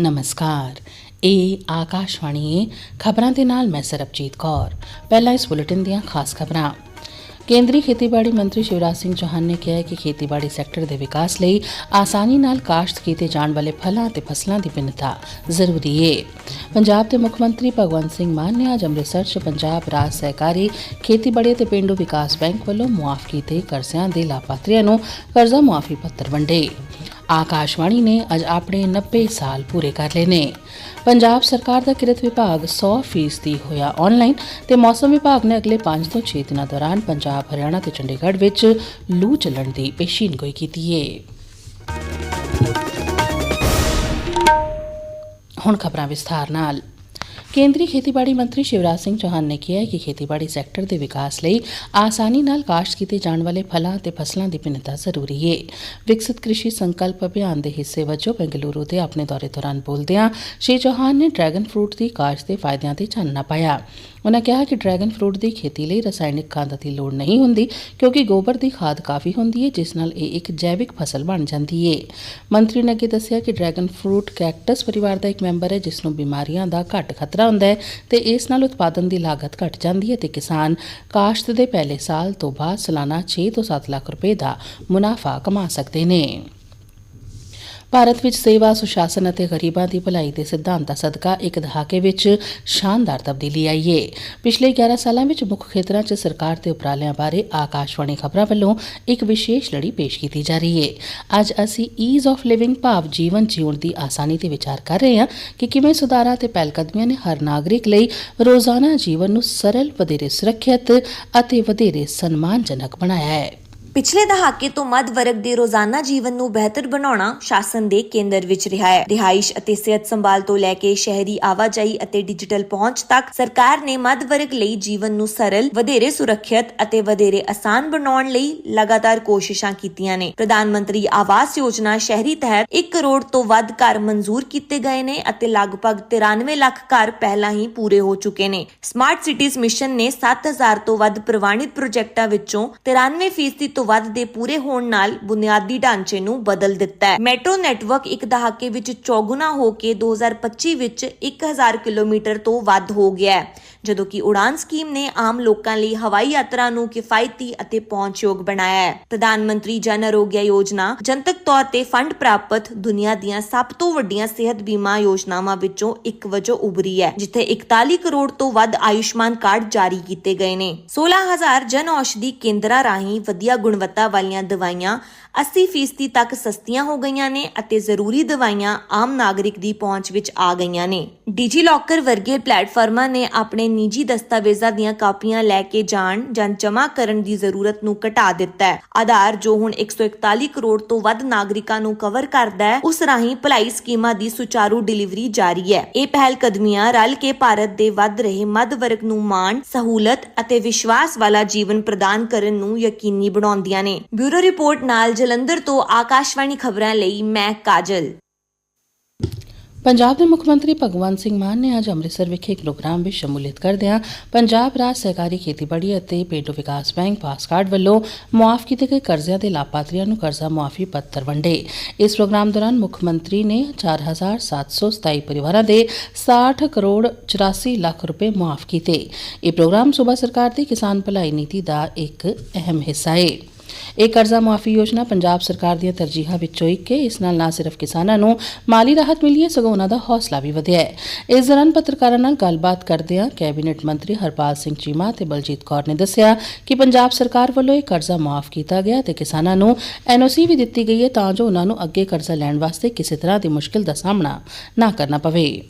ਨਮਸਕਾਰ। ਇਹ ਆਕਾਸ਼ਵਾਣੀ ਹੈ ਖਬਰਾਂ ਦੇ ਨਾਲ ਮੈਂ ਸਰਬਜੀਤ ਕੌਰ। ਪਹਿਲਾਂ ਇਸ ਬੁਲੇਟਿਨ ਦੀਆਂ ਖਾਸ ਖਬਰਾਂ। ਕੇਂਦਰੀ ਖੇਤੀਬਾੜੀ ਮੰਤਰੀ ਸ਼ਿਵਰਾਜ ਸਿੰਘ ਚੌਹਾਨ ਨੇ ਕਿਹਾ ਹੈ ਕਿ ਖੇਤੀਬਾੜੀ ਸੈਕਟਰ ਦੇ ਵਿਕਾਸ ਲਈ ਆਸਾਨੀ ਨਾਲ ਕਾਸ਼ਤ ਕੀਤੇ ਜਾਣ ਵਾਲੇ ਫਲਾਂ ਅਤੇ ਫਸਲਾਂ ਦੀ ਭਿੰਨਤਾ ਜ਼ਰੂਰੀ ਹੈ ਪੰਜਾਬ ਦੇ ਮੁੱਖ ਮੰਤਰੀ ਭਗਵੰਤ ਸਿੰਘ ਮਾਨ ਨੇ ਅੱਜ ਅੰਮ੍ਰਿਤਸਰ 'ਚ ਪੰਜਾਬ ਰਾਜ ਸਹਿਕਾਰੀ ਖੇਤੀਬਾੜੀ ਅਤੇ ਪਿੰਡੂ ਵਿਕਾਸ ਬੈਂਕ ਵੱਲੋਂ ਮੁਆਫ ਕੀਤੇ ਕਰਜ਼ਿਆਂ ਦੇ ਲਾਭਪਾਤਰੀਆਂ ਨੂੰ ਕਰਜ਼ਾ ਮੁਆਫੀ ਪੱਤਰ ਵੰਡੇ। ਆਕਾਸ਼ਵਾਣੀ ਨੇ ਅੱਜ ਆਪਣੇ 90 ਸਾਲ ਪੂਰੇ ਕਰ ਲਏ ਨੇ ਪੰਜਾਬ ਸਰਕਾਰ ਦਾ ਕਿਰਤ ਵਿਭਾਗ 100% ਹੋਇਆ ਆਨਲਾਈਨ ਤੇ ਮੌਸਮ ਵਿਭਾਗ ਨੇ ਅਗਲੇ 5 ਤੋਂ 6 ਦਿਨਾਂ ਦੌਰਾਨ ਪੰਜਾਬ ਹਰਿਆਣਾ ਤੇ ਚੰਡੀਗੜ੍ਹ ਵਿੱਚ ਲੂ ਚੱਲਣ ਦੀ ਪੇਸ਼ੀਨਗੋਈ ਕੀਤੀ ਹੈ ਹੁਣ ਖਬਰਾਂ ਵਿਸਥਾਰ ਨਾਲ ਕੇਂਦਰੀ ਖੇਤੀਬਾੜੀ ਮੰਤਰੀ ਸ਼ਿਵਰਾਜ ਸਿੰਘ ਚੌਹਾਨ ਨੇ ਕਿਹਾ ਕਿ ਖੇਤੀਬਾੜੀ ਸੈਕਟਰ ਦੇ ਵਿਕਾਸ ਲਈ ਆਸਾਨੀ ਨਾਲ ਕਾਸ਼ਤ ਕੀਤੇ ਜਾਣ ਵਾਲੇ ਫਲਾਂ ਅਤੇ ਫਸਲਾਂ ਦੀ ਭਿੰਨਤਾ ਜ਼ਰੂਰੀ ਹੈ ਵਿਕਸਿਤ ਕ੍ਰਿਸ਼ੀ ਸੰਕਲਪ ਅਭਿਆਨ ਦੇ ਹਿੱਸੇ ਵਜੋਂ ਬੈਂਗਲੁਰੂ ਦੇ ਆਪਣੇ ਦੌਰੇ ਦੌਰਾਨ ਬੋਲਦਿਆਂ ਸ਼੍ਰੀ ਚੌਹਾਨ ਨੇ ਡਰੈਗਨ ਫਰੂਟ ਦੀ ਕਾਸ਼ਤ ਦੇ ਫਾਇਦਿਆਂ ਤੇ ਚਾਨਣਾ ਪਾਇਆ। ਉਨ੍ਹਾਂ ਕਿਹਾ ਕਿ ਡਰੈਗਨ ਫਰੂਟ ਦੀ ਖੇਤੀ ਲਈ ਰਸਾਇਣਿਕ ਖਾਦ ਦੀ ਲੋੜ ਨਹੀਂ ਹੁੰਦੀ, ਕਿਉਂਕਿ ਗੋਬਰ ਦੀ ਖਾਦ ਕਾਫੀ ਹੁੰਦੀ ਹੈ ਜਿਸ ਨਾਲ ਇਹ ਇੱਕ ਜੈਵਿਕ ਫਸਲ ਬਣ ਜਾਂਦੀ ਹੈ ਮੰਤਰੀ ਨੇ ਅੱਗੇ ਦੱਸਿਆ ਕਿ ਡਰੈਗਨ ਫਰੂਟ ਕੈਕਟਸ ਪਰਿਵਾਰ ਦਾ ਇੱਕ ਮੈਂਬਰ ਹੈ, ਜਿਸ ਨੂੰ ਬਿਮਾਰੀਆਂ ਦਾ ਘੱਟ ਖਤਰਾ ਹੁੰਦਾ ਹੈ ਤੇ ਇਸ ਨਾਲ ਉਤਪਾਦਨ ਦੀ ਲਾਗਤ ਘਟ ਜਾਂਦੀ ਹੈ ਤੇ ਕਿਸਾਨ ਕਾਸ਼ਤ ਦੇ ਪਹਿਲੇ ਸਾਲ ਤੋਂ ਬਾਅਦ ਸਾਲਾਨਾ 6 ਤੋਂ 7 ਲੱਖ ਰੁਪਏ ਦਾ ਮੁਨਾਫਾ ਕਮਾ ਸਕਦੇ ਨੇ। ਭਾਰਤ ਵਿੱਚ ਸੇਵਾ, ਸੁਸ਼ਾਸਨ ਅਤੇ ਗਰੀਬਾਂ ਦੀ ਭਲਾਈ ਦੇ ਸਿਧਾਂਤ ਦਾ ਸਦਕਾ ਇੱਕ ਦਹਾਕੇ ਵਿੱਚ ਸ਼ਾਨਦਾਰ ਤਬਦੀਲੀ ਆਈ ਏ। ਪਿਛਲੇ 11 ਸਾਲਾਂ ਵਿੱਚ ਮੁੱਖ ਖੇਤਰਾਂ 'ਚ ਸਰਕਾਰ ਦੇ ਉਪਰਾਲਿਆਂ ਬਾਰੇ ਆਕਾਸ਼ਵਾਣੀ ਖਬਰਾਂ ਵੱਲੋਂ ਇੱਕ ਵਿਸ਼ੇਸ਼ ਲੜੀ ਪੇਸ਼ ਕੀਤੀ ਜਾ ਰਹੀ ਏ। ਅੱਜ ਅਸੀਂ ਈਜ਼ ਆਫ ਲਿਵਿੰਗ ਭਾਵ ਜੀਵਨ ਜਿਉਣ ਦੀ ਆਸਾਨੀ ਤੇ ਵਿਚਾਰ ਕਰ ਰਹੇ ਹਾਂ ਕਿ ਕਿਵੇਂ ਸੁਧਾਰਾਂ ਤੇ ਪਹਿਲਕਦਮੀਆਂ ਨੇ ਹਰ ਨਾਗਰਿਕ ਲਈ ਰੋਜ਼ਾਨਾ ਜੀਵਨ ਨੂੰ ਸਰਲ, ਵਧੇਰੇ ਸੁਰੱਖਿਅਤ ਅਤੇ ਵਧੇਰੇ ਸਨਮਾਨਜਨਕ ਬਣਾਇਆ ਹੈ। ਪਿਛਲੇ ਦਹਾਕੇ ਤੋਂ ਮੱਧ ਵਰਗ ਦੇ ਰੋਜ਼ਾਨਾ ਜੀਵਨ ਨੂੰ ਬਿਹਤਰ ਬਣਾਉਣਾ ਸ਼ਾਸਨ ਦੇ ਕੇਂਦਰ ਵਿੱਚ ਰਿਹਾ ਹੈ। ਰਿਹਾਇਸ਼ ਅਤੇ ਸਿਹਤ ਸੰਭਾਲ ਤੋਂ ਲੈ ਕੇ ਸ਼ਹਿਰੀ ਆਵਾਜਾਈ ਅਤੇ ਡਿਜੀਟਲ ਪਹੁੰਚ ਤੱਕ ਸਰਕਾਰ ਨੇ ਮੱਧ ਵਰਗ ਲਈ ਜੀਵਨ ਨੂੰ ਸਰਲ, ਵਧੇਰੇ ਸੁਰੱਖਿਅਤ ਅਤੇ ਵਧੇਰੇ ਆਸਾਨ ਬਣਾਉਣ ਲਈ ਲਗਾਤਾਰ ਕੋਸ਼ਿਸ਼ਾਂ ਕੀਤੀਆਂ ਨੇ। ਪ੍ਰਧਾਨ ਮੰਤਰੀ ਆਵਾਸ ਯੋਜਨਾ ਸ਼ਹਿਰੀ ਤਹਿਤ 1 ਕਰੋੜ ਤੋਂ ਵੱਧ ਘਰ ਮਨਜ਼ੂਰ ਕੀਤੇ ਗਏ ਨੇ ਅਤੇ ਲਗਭਗ 93 ਲੱਖ ਘਰ ਪਹਿਲਾਂ ਹੀ ਪੂਰੇ ਹੋ ਚੁੱਕੇ ਨੇ। ਸਮਾਰਟ ਸਿਟੀਜ਼ ਮਿਸ਼ਨ ਨੇ 7000 ਤੋਂ ਵੱਧ ਪ੍ਰਵਾਨਿਤ ਪ੍ਰੋਜੈਕਟਾਂ ਵਿੱਚੋਂ 93% ਤੋਂ ਵੱਧ ਦੇ ਪੂਰੇ ਹੋਣ ਨਾਲ ਬੁਨਿਆਦੀ ਢਾਂਚੇ ਨੂੰ ਬਦਲ ਦਿੱਤਾ ਹੈ। ਮੈਟਰੋ ਨੈਟਵਰਕ ਇੱਕ ਦਹਾਕੇ ਵਿੱਚ ਚੌਗੁਣਾ ਹੋ ਕੇ 2025 ਵਿੱਚ 1000 ਕਿਲੋਮੀਟਰ ਤੋਂ ਵੱਧ ਹੋ ਗਿਆ ਹੈ। ਜਦੋਂ ਕਿ ਉਡਾਨ ਸਕੀਮ ਨੇ ਆਮ ਲੋਕਾਂ ਲਈ ਹਵਾਈ ਯਾਤਰਾ ਨੂੰ ਕਿਫਾਇਤੀ ਅਤੇ ਪਹੁੰਚਯੋਗ ਬਣਾਇਆ ਹੈ। ਪ੍ਰਧਾਨ ਮੰਤਰੀ ਜਨ ਆਰੋਗਿਆ ਯੋਜਨਾ ਜਨਤਕ ਤੌਰ ਤੇ ਫੰਡ ਪ੍ਰਾਪਤ ਦੁਨੀਆ ਦੀਆਂ ਸਭ ਤੋਂ ਵੱਡੀਆਂ ਸਿਹਤ ਬੀਮਾ ਯੋਜਨਾਵਾਂ ਵਿੱਚੋਂ ਇੱਕ ਵਜੋਂ ਉਭਰੀ ਹੈ, ਜਿੱਥੇ 41 ਕਰੋੜ ਤੋਂ ਵੱਧ ਆਯੁਸ਼ਮਾਨ ਕਾਰਡ ਜਾਰੀ ਕੀਤੇ ਗਏ ਨੇ। 16000 ਜਨ ਔਸ਼ਧੀ ਕੇਂਦਰਾਂ ਰਾਹੀਂ ਵਧੀਆ ਗੁਣਵੱਤਾ ਵਾਲੀਆਂ ਦਵਾਈਆਂ 80% ਤੱਕ ਸਸਤੀਆਂ ਹੋ ਗਈਆਂ ਨੇ ਅਤੇ ਜ਼ਰੂਰੀ ਦਵਾਈਆਂ ਆਮ ਨਾਗਰਿਕ ਦੀ ਪਹੁੰਚ ਵਿੱਚ ਆ ਗਈਆਂ ਨੇ। ਡਿਜੀ ਲੋਕਰ ਵਰਗੇ ਪਲੇਟਫਾਰਮਾਂ ਨੇ ਆਪਣੇ ਨਿੱਜੀ ਦਸਤਾਵੇਜ਼ਾਂ ਦੀਆਂ ਕਾਪੀਆਂ ਲੈ ਕੇ ਜਾਣ ਜਾਂ ਜਮ੍ਹਾਂ ਕਰਨ ਦੀ ਜ਼ਰੂਰਤ ਨੂੰ ਘਟਾ ਦਿੱਤਾ ਹੈ। ਆਧਾਰ ਜੋ ਹੁਣ 141 ਕਰੋੜ ਤੋਂ ਵੱਧ ਨਾਗਰਿਕਾਂ ਨੂੰ ਕਵਰ ਕਰਦਾ ਹੈ, ਉਸ ਰਾਹੀਂ ਭਲਾਈ ਸਕੀਮਾਂ ਦੀ ਸੁਚਾਰੂ ਡਿਲੀਵਰੀ ਜਾਰੀ ਹੈ। ਇਹ ਪਹਿਲ ਕਦਮੀਆਂ ਰਲ ਕੇ ਭਾਰਤ ਦੇ ਵੱਧ ਰਹੇ ਮੱਧ ਵਰਗ ਨੂੰ ਮਾਣ, ਸਹੂਲਤ ਅਤੇ ਵਿਸ਼ਵਾਸ ਵਾਲਾ ਜੀਵਨ ਪ੍ਰਦਾਨ ਕਰਨ ਨੂੰ ਯਕੀਨੀ ਬਣਾਉਂਦੀਆਂ ਨੇ। ਬਿਊਰੋ ਰਿਪੋਰਟ ਨਾਲ ਜਲੰਧਰ ਤੋਂ ਆਕਾਸ਼ਵਾਣੀ ਖਬਰਾਂ ਲਈ ਮੈਂ ਕਾਜਲ। ਪੰਜਾਬ ਦੇ ਮੁੱਖ ਮੰਤਰੀ ਭਗਵੰਤ ਸਿੰਘ ਮਾਨ ਨੇ ਅੱਜ ਅੰਮ੍ਰਿਤਸਰ ਵਿਖੇ ਇੱਕ ਪ੍ਰੋਗਰਾਮ ਵਿੱਚ ਸ਼ਮੂਲੀਅਤ ਕਰਦਿਆਂ ਪੰਜਾਬ ਰਾਜ ਸਹਿਕਾਰੀ ਖੇਤੀਬਾੜੀ ਅਤੇ ਪੇਂਡੂ ਵਿਕਾਸ ਬੈਂਕ ਪਾਸਕਾਰਡ ਵੱਲੋਂ ਮੁਆਫ ਕੀਤੇ ਗਏ ਕਰਜ਼ਿਆਂ ਦੇ ਲਾਭਪਾਤਰੀਆਂ ਨੂੰ ਕਰਜ਼ਾ ਮੁਆਫੀ ਪੱਤਰ ਵੰਡੇ। ਇਸ ਪ੍ਰੋਗਰਾਮ ਦੌਰਾਨ ਮੁੱਖ ਮੰਤਰੀ ਨੇ 4727 ਪਰਿਵਾਰਾਂ ਦੇ 60 ਕਰੋੜ 84 ਲੱਖ ਰੁਪਏ ਮੁਆਫ ਕੀਤੇ। ਇਹ ਪ੍ਰੋਗਰਾਮ ਸੂਬਾ ਸਰਕਾਰ ਦੀ ਕਿਸਾਨ ਭਲਾਈ ਨੀਤੀ ਦਾ ਇੱਕ ਅਹਿਮ ਹਿੱਸਾ ਹੈ ਇਹ ਕਰਜ਼ਾ ਮੁਆਫੀ ਯੋਜਨਾ ਪੰਜਾਬ ਸਰਕਾਰ ਦੀਆਂ ਤਰਜੀਹਾਂ ਵਿੱਚੋਂ ਇੱਕ ਹੈ। ਇਸ ਨਾਲ ਨਾ ਸਿਰਫ ਕਿਸਾਨਾਂ ਨੂੰ ਮਾਲੀ ਰਾਹਤ ਮਿਲੀ ਹੈ, ਸਗੋਂ ਉਹਨਾਂ ਦਾ ਹੌਸਲਾ ਵੀ ਵਧਿਆ ਹੈ। ਇਸ ਦੌਰਾਨ ਪੱਤਰਕਾਰਾਂ ਨਾਲ ਗੱਲਬਾਤ ਕਰਦਿਆਂ ਕੈਬਨਿਟ ਮੰਤਰੀ ਹਰਪਾਲ ਸਿੰਘ ਚੀਮਾ ਤੇ ਬਲਜੀਤ ਕੌਰ ਨੇ ਦੱਸਿਆ ਕਿ ਪੰਜਾਬ ਸਰਕਾਰ ਵੱਲੋਂ ਇਹ ਕਰਜ਼ਾ ਮਾਫ ਕੀਤਾ ਗਿਆ ਤੇ ਕਿਸਾਨਾਂ ਨੂੰ ਐਨਓਸੀ ਵੀ ਦਿੱਤੀ ਗਈ ਹੈ ਤਾਂ ਜੋ ਉਹਨਾਂ ਨੂੰ ਅੱਗੇ ਕਰਜ਼ਾ ਲੈਣ ਵਾਸਤੇ ਕਿਸੇ ਤਰ੍ਹਾਂ ਦੀ ਮੁਸ਼ਕਿਲ ਦਾ ਸਾਹਮਣਾ ਨਾ ਕਰਨਾ ਪਵੇ।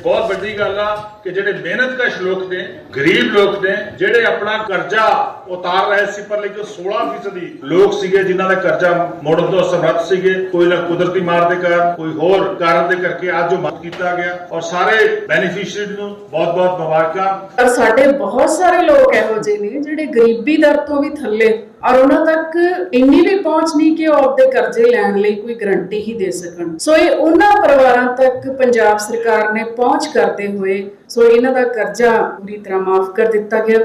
ਬਹੁਤ ਵੱਡੀ ਗੱਲ ਆ ਕਿ ਜਿਹੜੇ ਮਿਹਨਤਕਸ਼ ਲੋਕ ਨੇ, ਗਰੀਬ ਲੋਕ ਨੇ, ਜਿਹੜੇ ਆਪਣਾ ਕਰਜ਼ਾ ਉਤਾਰ ਰਹੇ ਸੀ, ਪਰ ਲੇਕਿਨ 16% ਲੋਕ ਸੀਗੇ ਜਿਨ੍ਹਾਂ ਦਾ ਕਰਜ਼ਾ ਮੋੜਨ ਤੋਂ ਅਸਮਰੱਥ ਸੀਗੇ। ਕੋਈ ਨਾ ਕੁਦਰਤੀ ਮਾਰ ਦੇ ਕਾਰਨ, ਕੋਈ ਹੋਰ ਕਾਰਨ ਦੇ ਕਰਕੇ ਅੱਜ ਜੋ ਮਤ ਕੀਤਾ ਗਿਆ। ਔਰ ਸਾਰੇ ਬੈਨੀਫੀਸ਼ੀਅਰੀ ਨੂੰ ਬਹੁਤ-ਬਹੁਤ ਮੁਬਾਰਕਾਂ। ਪਰ ਸਾਡੇ ਬਹੁਤ ਸਾਰੇ ਲੋਕ ਇਹੋ ਜਿਹੇ ਨੇ ਜਿਹੜੇ ਗਰੀਬੀ ਦਰ ਤੋਂ ਵੀ ਥੱਲੇ ਔਰ ਉਹਨਾਂ ਤੱਕ ਇੰਨੀ ਵੀ ਪਹੁੰਚ ਨਹੀਂ ਕਿ ਉਹ ਆਪਦੇ ਕਰਜ਼ੇ ਲੈਣ ਲਈ ਕੋਈ ਗਰੰਟੀ ਹੀ ਦੇ ਸਕਣ। ਸੋ ਇਹ ਉਹਨਾਂ ਪਰਿਵਾਰਾਂ ਤੱਕ ਪੰਜਾਬ ਸਰਕਾਰ ਨੇ ਪਹੁੰਚ ਕਰਦੇ ਹੋਏ ਸੋ ਇਹਨਾਂ ਦਾ ਕਰਜ਼ਾ ਪੂਰੀ ਤਰ੍ਹਾਂ ਮਾਫ ਕਰ ਦਿੱਤਾ ਗਿਆ।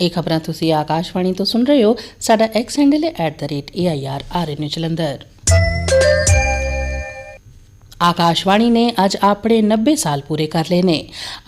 ਇਹ ਖਬਰਾਂ ਤੁਸੀਂ ਆਕਾਸ਼ਵਾਣੀ ਤੋਂ ਸੁਣ ਰਹੇ ਹੋ। ਸਾਡਾ ਐਕਸ ਹੈਂਡਲ ਹੈ @airarn ਜਲੰਧਰ। ਆਕਾਸ਼ਵਾਣੀ ਨੇ ਅੱਜ ਆਪਣੇ 90 ਸਾਲ ਪੂਰੇ ਕਰ ਲਏ ਨੇ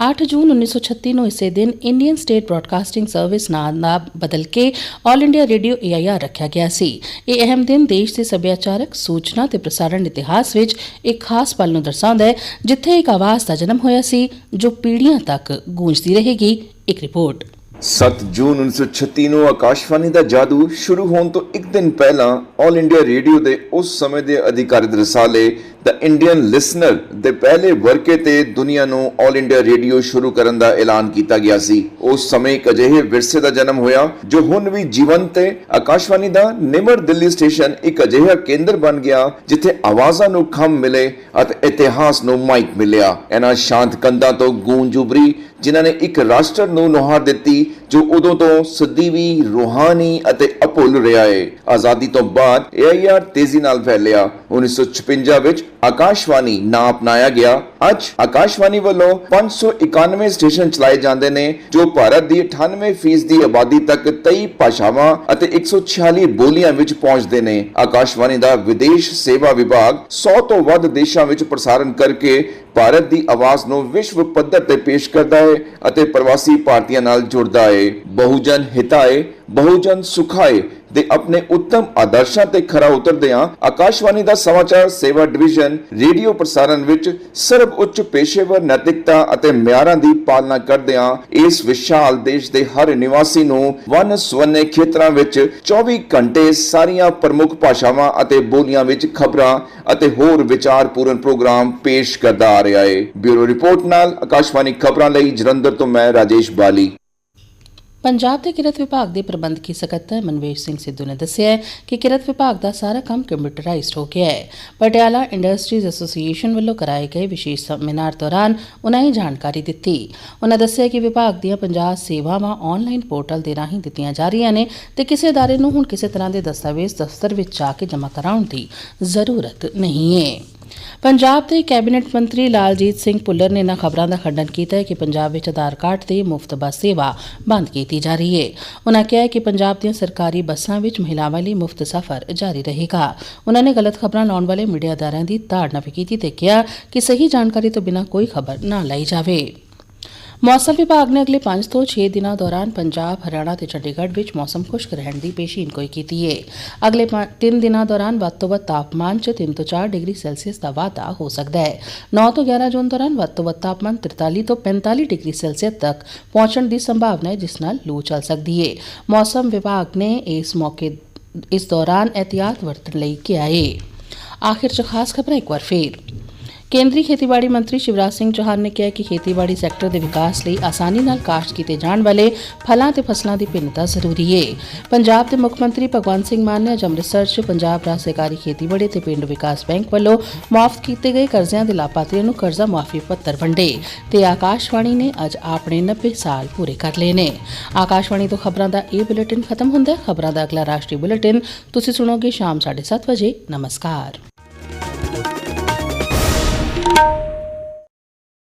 8 ਜੂਨ 1936 ਨੂੰ ਇਸੇ ਦਿਨ ਇੰਡੀਅਨ ਸਟੇਟ ਬ੍ਰਾਡਕਾਸਟਿੰਗ ਸਰਵਿਸ ਨਾਂ ਦਾ ਬਦਲ ਕੇ ਆਲ ਇੰਡੀਆ ਰੇਡੀਓ ਏਆਈਆਰ ਰੱਖਿਆ ਗਿਆ ਸੀ ਇਹ ਅਹਿਮ ਦਿਨ ਦੇਸ਼ ਦੇ ਸੱਭਿਆਚਾਰਕ ਸੂਚਨਾ ਤੇ ਪ੍ਰਸਾਰਣ ਇਤਿਹਾਸ ਵਿੱਚ ਇੱਕ ਖਾਸ ਪਲ ਨੂੰ ਦਰਸਾਉਂਦਾ ਹੈ ਜਿੱਥੇ ਇੱਕ ਆਵਾਜ਼ ਦਾ ਜਨਮ ਹੋਇਆ ਸੀ ਜੋ ਪੀੜ੍ਹੀਆਂ ਤੱਕ ਗੂੰਜਦੀ ਰਹੇਗੀ ਇੱਕ ਰਿਪੋਰਟ 7 ਜੂਨ 1936 ਨੂੰ ਆਕਾਸ਼ਵਾਣੀ ਦਾ ਜਾਦੂ ਸ਼ੁਰੂ ਹੋਣ ਤੋਂ ਇੱਕ ਦਿਨ ਪਹਿਲਾਂ 올 ਇੰਡੀਆ ਰੇਡੀਓ ਦੇ ਉਸ ਸਮੇਂ ਦੇ ਅਧਿਕਾਰਿਤ ਰਸਾਲੇ ਦ ਇੰਡੀਅਨ ਲਿਸਨਰ ਦੇ ਪਹਿਲੇ ਵਰਕੇ ਤੇ ਦੁਨੀਆ ਨੂੰ 올 ਇੰਡੀਆ ਰੇਡੀਓ ਸ਼ੁਰੂ ਕਰਨ ਦਾ ਐਲਾਨ ਕੀਤਾ ਗਿਆ ਸੀ। ਉਸ ਸਮੇਂ ਇੱਕ ਅਜਿਹੇ ਵਿਰਸੇ ਦਾ ਜਨਮ ਹੋਇਆ ਜੋ ਹੁਣ ਵੀ ਜੀਵੰਤ ਹੈ। ਆਕਾਸ਼ਵਾਣੀ ਦਾ ਨਿਮਰ ਦਿੱਲੀ ਸਟੇਸ਼ਨ ਇੱਕ ਅਜਿਹਾ ਕੇਂਦਰ ਬਣ ਗਿਆ ਜਿੱਥੇ ਆਵਾਜ਼ਾਂ ਨੂੰ ਖੰਮ ਮਿਲੇ ਅਤੇ ਇਤਿਹਾਸ ਨੂੰ ਮਾਈਕ ਮਿਲਿਆ। ਇਹਨਾਂ ਸ਼ਾਂਤ ਕੰਧਾਂ ਤੋਂ ਗੂੰਜ ਉਭਰੀ ਜਿਨ੍ਹਾਂ ਨੇ ਇੱਕ ਰਾਸ਼ਟਰ ਨੂੰ ਨੁਹਾਰ ਦਿੱਤੀ ਜੋ ਉਦੋਂ ਤੋਂ ਸਦੀਵੀ ਰੂਹਾਨੀ ਅਤੇ ਅਭੁੱਲ ਰਿਹਾ ਹੈ ਆਜ਼ਾਦੀ ਤੋਂ ਬਾਅਦ ਏਆਈਆਰ ਤੇਜ਼ੀ ਨਾਲ ਫੈਲਿਆ। 1956 ਵਿੱਚ ਆਕਾਸ਼ਵਾਣੀ ਨਾਂ ਅਪਣਾਇਆ ਗਿਆ। ਅੱਜ ਆਕਾਸ਼ਵਾਣੀ ਵੱਲੋਂ 591 ਸਟੇਸ਼ਨ ਚਲਾਏ ਜਾਂਦੇ ਨੇ, ਜੋ ਭਾਰਤ ਦੀ 98% ਦੀ ਆਬਾਦੀ ਤੱਕ 23 ਭਾਸ਼ਾਵਾਂ ਅਤੇ 146 ਬੋਲੀਆਂ ਵਿੱਚ ਪਹੁੰਚਦੇ ਨੇ। ਆਕਾਸ਼ਵਾਣੀ ਦਾ ਵਿਦੇਸ਼ ਸੇਵਾ ਵਿਭਾਗ 100 ਤੋਂ ਵੱਧ ਦੇਸ਼ਾਂ ਵਿੱਚ ਪ੍ਰਸਾਰਣ ਕਰਕੇ ਭਾਰਤ ਦੀ ਆਵਾਜ਼ ਨੂੰ ਵਿਸ਼ਵ ਪੱਧਰ ਤੇ ਪੇਸ਼ ਕਰਦਾ ਹੈ ਅਤੇ ਪ੍ਰਵਾਸੀ ਭਾਰਤੀਆਂ ਨਾਲ ਜੁੜਦਾ ਹੈ ਬਹੁਜਨ ਹਿਤਾਏ, ਬਹੁਜਨ ਸੁਖਾਏ ਦੇ ਆਪਣੇ ਉੱਤਮ ਆਦਰਸ਼ਾਂ ਤੇ ਖਰਾ ਉਤਰਦਿਆਂ ਆਕਾਸ਼ਵਾਣੀ ਦਾ ਸਮਾਚਾਰ ਸੇਵਾ ਡਿਵੀਜ਼ਨ ਰੇਡੀਓ ਪ੍ਰਸਾਰਣ ਵਿੱਚ ਸਰਬ ਉੱਚ ਪੇਸ਼ੇਵਰ ਨੈਤਿਕਤਾ ਅਤੇ ਮਿਆਰਾਂ ਦੀ ਪਾਲਣਾ ਕਰਦਿਆਂ ਇਸ ਵਿਸ਼ਾਲ ਦੇਸ਼ ਦੇ ਹਰ ਨਿਵਾਸੀ ਨੂੰ ਵਨ ਸਵੰਨੇ ਖੇਤਰਾਂ ਵਿੱਚ 24 ਘੰਟੇ ਸਾਰੀਆਂ ਪ੍ਰਮੁੱਖ ਭਾਸ਼ਾਵਾਂ ਅਤੇ ਬੋਲੀਆਂ ਵਿੱਚ ਖਬਰਾਂ ਅਤੇ ਹੋਰ ਵਿਚਾਰਪੂਰਨ ਪ੍ਰੋਗਰਾਮ ਪੇਸ਼ ਕਰਦਾ ਆ ਰਿਹਾ ਹੈ ਬਿਊਰੋ ਰਿਪੋਰਟ ਨਾਲ ਆਕਾਸ਼ਵਾਣੀ ਖਬਰਾਂ ਲਈ ਜਲੰਧਰ ਤੋਂ ਮੈਂ ਰਾਜੇਸ਼ ਬਾਲੀ। ਪੰਜਾਬ ਦੇ ਕਿਰਤ ਵਿਭਾਗ ਦੇ ਪ੍ਰਬੰਧਕੀ ਸਕੱਤਰ ਮਨਵੇਸ਼ ਸਿੰਘ ਸਿੱਧੂ ਨੇ ਦੱਸਿਆ ਕਿ ਕਿਰਤ ਵਿਭਾਗ ਦਾ ਸਾਰਾ ਕੰਮ ਕੰਪਿਊਟਰਾਈਜ਼ਡ ਹੋ ਗਿਆ ਹੈ। ਪਟਿਆਲਾ ਇੰਡਸਟਰੀਜ਼ ਐਸੋਸੀਏਸ਼ਨ ਵੱਲੋਂ ਕਰਾਏ ਗਏ ਵਿਸ਼ੇਸ਼ ਸੈਮੀਨਾਰ ਦੌਰਾਨ ਉਨ੍ਹਾਂ ਇਹ ਜਾਣਕਾਰੀ ਦਿੱਤੀ। ਉਨ੍ਹਾਂ ਦੱਸਿਆ ਕਿ ਵਿਭਾਗ ਦੀਆਂ 50 ਸੇਵਾਵਾਂ ਆਨਲਾਈਨ ਪੋਰਟਲ ਦੇ ਰਾਹੀਂ ਦਿੱਤੀਆਂ ਜਾ ਰਹੀਆਂ ਨੇ ਤੇ ਕਿਸੇ ਅਦਾਰੇ ਨੂੰ ਹੁਣ ਕਿਸੇ ਤਰ੍ਹਾਂ ਦੇ ਦਸਤਾਵੇਜ਼ ਦਫ਼ਤਰ ਵਿੱਚ ਜਾ ਕੇ ਜਮ੍ਹਾਂ ਕਰਾਉਣ ਦੀ ਜ਼ਰੂਰਤ ਨਹੀਂ ਹੈ। ਪੰਜਾਬ ਦੇ ਕੈਬਨਿਟ ਮੰਤਰੀ ਲਾਲਜੀਤ ਸਿੰਘ ਭੁੱਲਰ ਨੇ ਇਹਨਾਂ ਖਬਰਾਂ ਦਾ ਖੰਡਨ ਕੀਤਾ ਹੈ ਕਿ ਪੰਜਾਬ ਵਿੱਚ ਆਧਾਰ ਕਾਰਡ ਤੇ ਮੁਫਤ ਬੱਸ ਸੇਵਾ ਬੰਦ ਕੀਤੀ ਜਾ ਰਹੀ ਹੈ ਉਨ੍ਹਾਂ ਕਿਹਾ ਕਿ ਪੰਜਾਬ ਦੀਆਂ ਸਰਕਾਰੀ ਬੱਸਾਂ ਵਿੱਚ ਮਹਿਲਾਵਾਂ ਲਈ ਮੁਫਤ ਸਫ਼ਰ ਜਾਰੀ ਰਹੇਗਾ। ਉਨ੍ਹਾਂ ਨੇ ਗਲਤ ਖਬਰਾਂ ਲਾਉਣ ਵਾਲੇ ਮੀਡੀਆ ਅਦਾਰਿਆਂ ਦੀ ਧਾਰਨਾ ਵੀ ਕੀਤੀ ਤੇ ਕਿਹਾ ਕਿ ਸਹੀ ਜਾਣਕਾਰੀ ਤੋਂ ਬਿਨਾਂ ਕੋਈ ਖਬਰ ਨਾ ਲਾਈ ਜਾਵੇ। ਮੌਸਮ ਵਿਭਾਗ ਨੇ ਅਗਲੇ 5 ਤੋਂ 6 ਦਿਨਾਂ ਦੌਰਾਨ ਪੰਜਾਬ, ਹਰਿਆਣਾ ਤੇ ਚੰਡੀਗੜ੍ਹ ਵਿੱਚ ਮੌਸਮ ਖੁਸ਼ਕ ਰਹਿਣ ਦੀ ਪੇਸ਼ੀਨਗੋਈ ਕੀਤੀ ਹੈ। ਅਗਲੇ 3 ਦਿਨਾਂ ਦੌਰਾਨ ਵੱਧ ਤੋਂ ਵੱਧ ਤਾਪਮਾਨ 'ਚ 3 ਤੋਂ 4 ਡਿਗਰੀ ਸੈਲਸੀਅਸ ਦਾ ਵਾਧਾ ਹੋ ਸਕਦਾ ਹੈ। 9 ਤੋਂ 11 ਜੂਨ ਦੌਰਾਨ ਵੱਧ ਤੋਂ ਵੱਧ ਤਾਪਮਾਨ 43 ਤੋਂ 45 ਡਿਗਰੀ ਸੈਲਸੀਅਸ ਤੱਕ ਪਹੁੰਚਣ ਦੀ ਸੰਭਾਵਨਾ ਹੈ ਜਿਸ ਨਾਲ ਲੂ ਚੱਲ ਸਕਦੀ ਹੈ। ਮੌਸਮ ਵਿਭਾਗ ਨੇ ਇਸ ਮੌਕੇ ਇਸ ਦੌਰਾਨ ਇਹਤਿਆਤ ਵਰਤਣ ਲਈ ਕਿਹਾ ਹੈ। ਆਖਿਰ 'ਚ ਖਾਸ ਖਬਰਾਂ ਇੱਕ ਵਾਰ ਫੇਰ ਕੇਂਦਰੀ ਖੇਤੀਬਾੜੀ ਮੰਤਰੀ ਸ਼ਿਵਰਾਜ ਸਿੰਘ ਚੌਹਾਨ ਨੇ ਕਿਹਾ ਕਿ ਖੇਤੀਬਾੜੀ ਸੈਕਟਰ ਦੇ ਵਿਕਾਸ ਲਈ ਆਸਾਨੀ ਨਾਲ ਕਾਸ਼ਤ ਕੀਤੇ ਜਾਣ ਵਾਲੇ ਫਲਾਂ ਤੇ ਫਸਲਾਂ ਦੀ ਭਿੰਨਤਾ ਜ਼ਰੂਰੀ ਹੈ ਪੰਜਾਬ ਦੇ ਮੁੱਖ ਮੰਤਰੀ ਭਗਵੰਤ ਸਿੰਘ ਮਾਨ ਨੇ ਅੱਜ ਅੰਮ੍ਰਿਤਸਰ 'ਚ ਪੰਜਾਬ ਰਾਜ ਸਹਿਕਾਰੀ ਖੇਤੀਬਾੜੀ ਤੇ ਪਿੰਡ ਵਿਕਾਸ ਬੈਂਕ ਵੱਲੋਂ ਮਾਫ ਕੀਤੇ ਗਏ ਕਰਜ਼ਿਆਂ ਦੇ ਲਾਭਪਾਤਰੀਆਂ ਨੂੰ ਕਰਜ਼ਾ ਮਾਫੀ ਪੱਤਰ ਵੰਡੇ ਤੇ ਆਕਾਸ਼ਵਾਣੀ ਨੇ ਅੱਜ ਆਪਣੇ 90 ਸਾਲ ਪੂਰੇ ਕਰ ਲਏ ਨੇ। ਆਕਾਸ਼ਵਾਣੀ ਤੋਂ ਖਬਰਾਂ ਦਾ ਇਹ ਬੁਲੇਟਿਨ ਖਤਮ ਹੁੰਦਾ ਹੈ। ਖਬਰਾਂ ਦਾ ਅਗਲਾ ਰਾਸ਼ਟਰੀ ਬੁਲੇਟਿਨ ਤੁਸੀਂ ਸੁਣੋਗੇ ਸ਼ਾਮ 7:30 ਵਜੇ। ਨਮਸਕਾਰ।